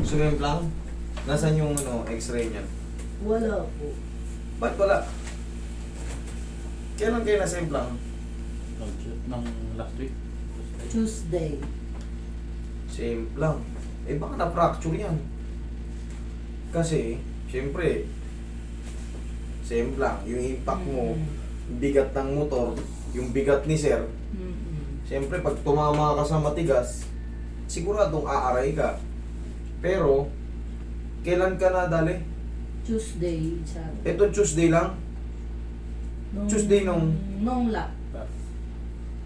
Sumemplang? Nasaan yung ano, x-ray niya? Wala po. Ba't wala? Kailan kayo nasemplang? Nung, nung last week. Tuesday. Semplang. Eh baka na-fracture yan. Kasi, syempre, semplang, yung impact mo, bigat ng motor, yung bigat ni sir, Mm-mm. Siyempre, pag tumama ka sa matigas, siguradong aaray ka. Pero, kailan ka nadali? Tuesday, sabi. Ito Tuesday lang? Nung, Tuesday nung- Nung la.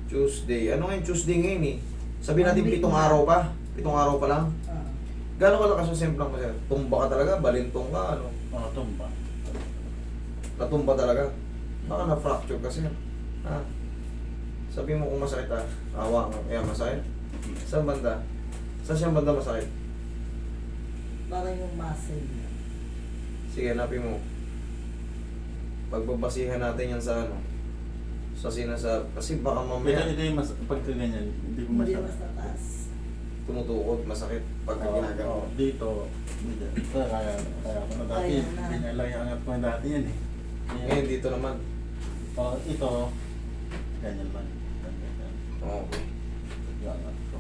Tuesday. Ano ngayon Tuesday ngayon eh? Sabi natin pitong na. araw pa. Pitong araw pa lang. Ah. Gano'n ka lakas yung semplang mo sir? Tumba ka talaga? Balintong ka? Ano? Mga tumba. Natumba talaga? Baka na-fracture ka sir. Ha? Sabi mo kung masakit ha? Awa ka. Kaya masakit? Saan banda? Saan siyang banda masakit? Parang yung muscle niya. Sige, hanapin mo. Pagbabasihan natin yan sa ano. Sa sinasab Kasi baka mamaya ito yung mas, pag ganyan, hindi ko Hindi masyado. mas tatas. tumutukod, masakit pagka Oo, ginagawa. oo, dito, hindi. Ito, kaya, kaya ako na dati, Kaya na. ganyan lang yung angat ko na dati yan eh. Ngayon dito naman. Oh, ito, ganyan lang. Ganyan, ganyan. Okay. Yung angat ko.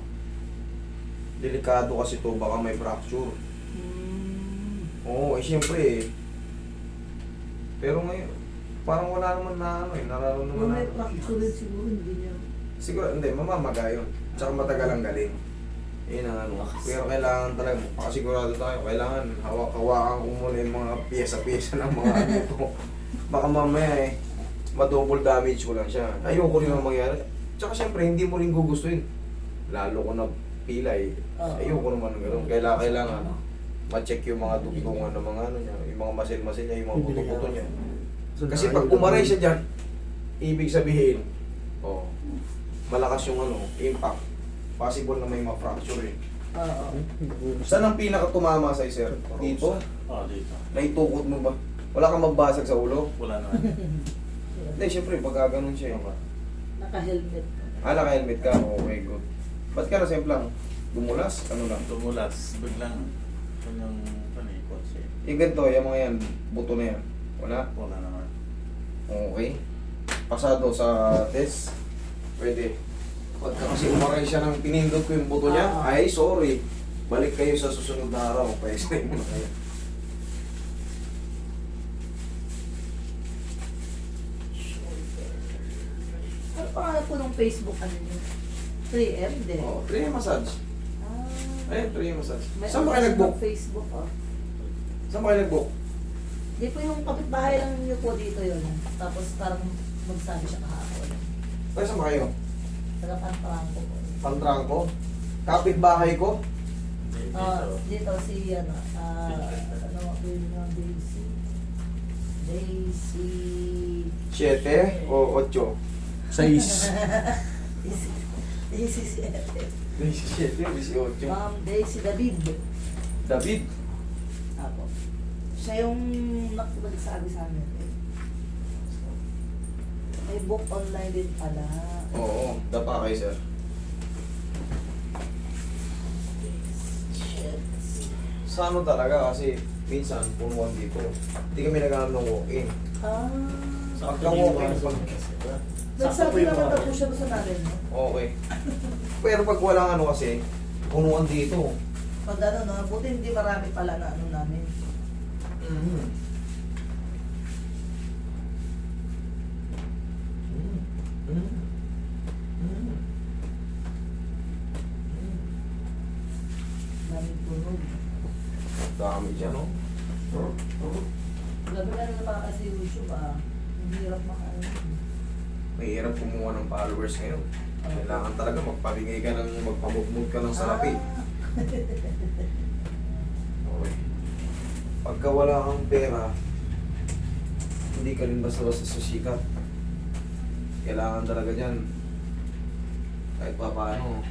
Delikado kasi to baka may fracture. Mm. Oo, eh syempre eh. Pero ngayon, parang wala naman na ano eh, nararamdaman na. may fracture rin siguro, hindi niya. Siguro, hindi, mamamaga yun. Tsaka matagal ang galing. Yun ang ano. Pero kailangan talaga, makasigurado tayo, kailangan hawak-hawakan ko muna yung mga pyesa-pyesa ng mga ano ko. Baka mamaya eh, ma-double damage ko lang siya. Ayoko rin ang mangyari. Tsaka syempre, hindi mo rin gugustuhin. Lalo ko na pilay. Oo. Ayoko naman ng ganun. Kailangan, kailangan ma-check yung mga dugtungan ng mga ano niya, yung mga masil-masil niya, yung mga buto-buto niya. Kasi pag umaray siya dyan, ibig sabihin, oh, malakas yung ano, impact. Possible na may ma-fracture eh. Oo. Saan ang pinaka tumama sa sir? Dito? Oh, dito. Naitukot mo ba? Wala kang magbasag sa ulo? Wala naman. Hindi, syempre, pag gano'n siya eh. Naka-helmet. Ah, naka-helmet ka? Okay, good. Ba't ka nasemplang? Dumulas? Ano lang? Tumulas, biglang, yun yung, ano eh, kotse. Yung ganito, yung mga yan, buto na yan. Wala? Wala naman. Okay. Pasado sa test. Pwede. Pagka kasi umaray siya ng pinindot ko yung buto niya, Ah. ay sorry. Balik kayo sa susunod na araw. Pa-explain mo na kayo. Ano pangalan po ng Facebook ano niyo? 3M din. Oh, 3 massage. Ayun, free massage. Saan ba kayo ano nag-book? Facebook, oh. Saan ba kayo nag-book? Di po yung kapitbahay lang niyo po dito yun. Tapos parang magsabi siya kahapon. Pero saan ba kayo? Taga Pantrangco po. Pantrangco? Kapitbahay ko? Ah, dito si ano, ah, ano, ano, Daisy. Daisy. Siete o ocho? Seis. Daisy siete. 27, 18. Monday si David. David? Ako. Siya yung nakapagsabi sa amin. Eh. May book online din pala. Oo, dapa kayo sir. Sa ano talaga kasi minsan punuan dito. Hindi kami nag ng walk-in. Ah. Sa pagka walk-in, pag Nagsabi naman daw po siya sa namin, no? Okay. Pero pag walang ano kasi, punuan dito. Pag ano, no? Buti hindi marami pala na ano namin. Mhm. Mhm. Mhm. Daming tunog. Dami dyan, no? Gabi na rin pa kasi YouTube, ah. Ang hirap makaano. Mahirap kumuha ng followers ngayon. Kailangan talaga magpabigay ka ng magpamugmug ka ng salapi. Okay. Pagka wala kang pera, hindi ka rin basta-basta susikat. Kailangan talaga dyan. Kahit pa paano.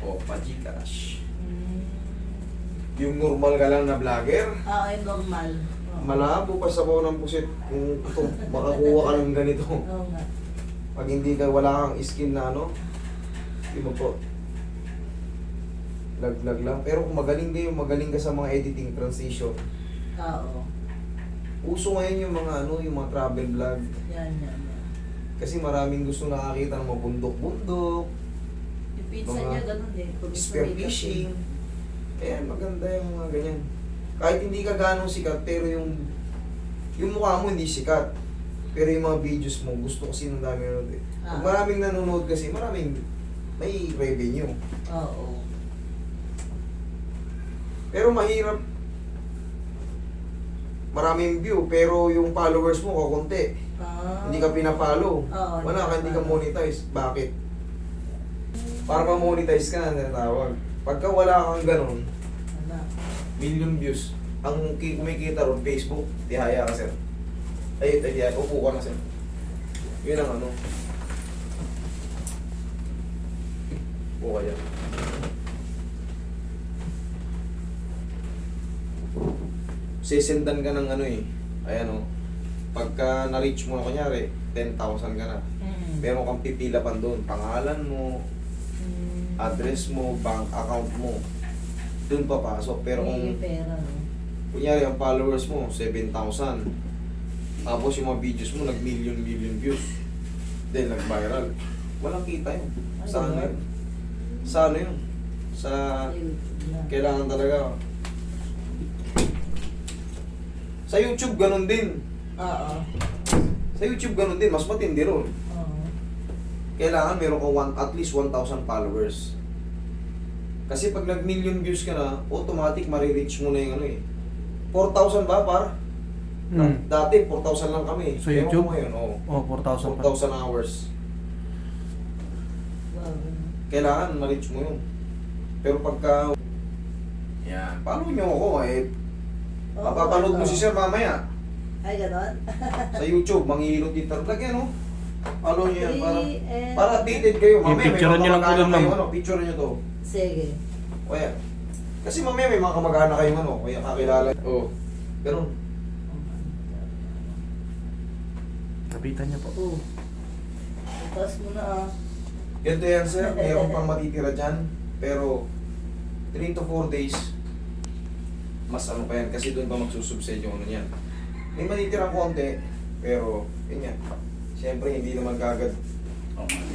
O, pa-Gcash. Mm. Yung normal ka lang na vlogger, Ah, ay normal. Malabo pa sa bawa ng pusit kung ito, makakuha ka ng ganito. Oo nga. Pag hindi ka, wala kang skin na ano, di ba po? Laglag lang. Pero kung magaling kayo, magaling ka sa mga editing transition. Oo. Uso ngayon yung mga ano, yung mga travel vlog. Yan, yan, yan. Kasi maraming gusto nakakita ng mga bundok-bundok, Yung pizza Mga niya, ganun gusto spear may fishing. Ayan, maganda yung mga ganyan. Kahit hindi ka ganong sikat, pero yung yung mukha mo hindi sikat. Pero yung mga videos mo, gusto kasi ng dami nanonood eh. Pag Ah. maraming nanonood kasi, maraming may revenue. Oo. Pero mahirap. Maraming view, pero yung followers mo kukunti. Ah. Hindi ka pinapalo. Oo, Wala ka, hindi ka monetize. Bakit? Para ma-monetize ka na tinatawag. Pagka wala kang ganun? Million views. Ang ki- kumikita ron, Facebook, tihaya ka sir. Ay, ay, ay, upo ka na sir. Yun ang ano. Upo ka dyan. Sisendan ka ng ano eh. Ayan o. Pagka na-reach mo na kunyari, 10,000 ka na. Mm. Meron kang pipila pa doon. Pangalan mo, Mm. address mo, bank account mo. Doon papasok. Pero kung May pera, no? Kunyari, ang followers mo, 7,000. Tapos yung mga videos mo, nag-million-million views. Then, nag-viral. Walang kita yun. Sa ano yun? Sa ano yun? Sa... Kailangan talaga... Sa YouTube, ganun din. Oo. Sa YouTube, ganun din. Mas matindi ron. Oo. Kailangan meron ka one, at least 1,000 followers. Kasi pag nag-million views ka na, automatic marireach mo na yung ano eh. 4,000 ba, par? Hmm. Dati, 4,000 lang kami. Sa Ewan YouTube? ngayon, oo. Oh, 4,000 pa. 4,000 hours. Kailangan ma-reach mo yun. Pero pagka... Yan. Paano nyo ako eh? Mapapanood mo si Sir mamaya. Ay, ganon? Sa YouTube, manghihilot dito. Lagyan, no? Ano nyo yan? Para, para updated kayo. Mamaya may I-picturean mga nyo lang po kamag-anak ma'am. ano? Picture nyo to. Sige. Yan. Kasi mamaya may mga kamag-anak kayong ano. Kaya kakilala. Oo. Oh, ganun. Kapitan niya po. Oo. Tapos mo na, ah. Ganito yan, sir. Mayroon pang matitira dyan. Pero, 3 to 4 days, mas ano pa yan. Kasi doon pa magsusubside yung ano yan. May matitirang konti, pero, yun yan. Siyempre, hindi naman kagad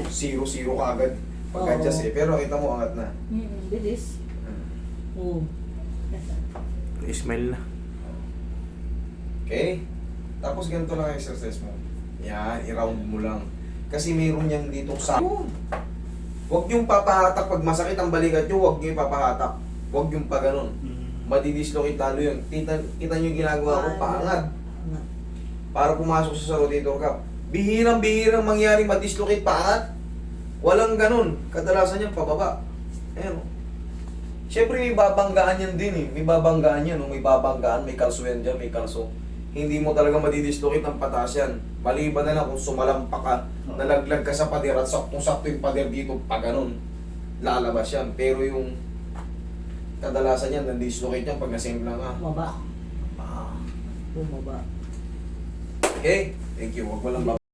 zero-zero kagad pag-adjust Oo. eh. Pero kita mo, angat na. Mm, bilis. Oo. Ismail na. Okay? Tapos ganito lang ang exercise mo. Yan, i-round mo lang. Kasi mayroon yan dito sa... Huwag yung papahatak pag masakit ang balikat nyo, huwag nyo yung papahatak. Huwag yung pa ganun. Madidislocate talo yun. Kita, kita nyo yung ginagawa ko, paangat. Angat. Para pumasok sa rotator cuff. Bihirang-bihirang mangyaring madislocate paangat. Walang ganun. Kadalasan yan pababa. Ayan o. Siyempre may babanggaan yan din eh. May babanggaan yan. No? May babanggaan, may kalso yan dyan, may kalso. Hindi mo talaga madidislocate ng patas yan. Maliban na lang kung sumalampak ka, nalaglag ka sa pader at saktong-sakto yung pader dito, pa ganun. Lalabas yan. Pero yung kadalasan yan, nandislocate yan pag nasemblang ka. Bumaba. Ah. Bumaba. Okay? Thank you. Huwag mo lang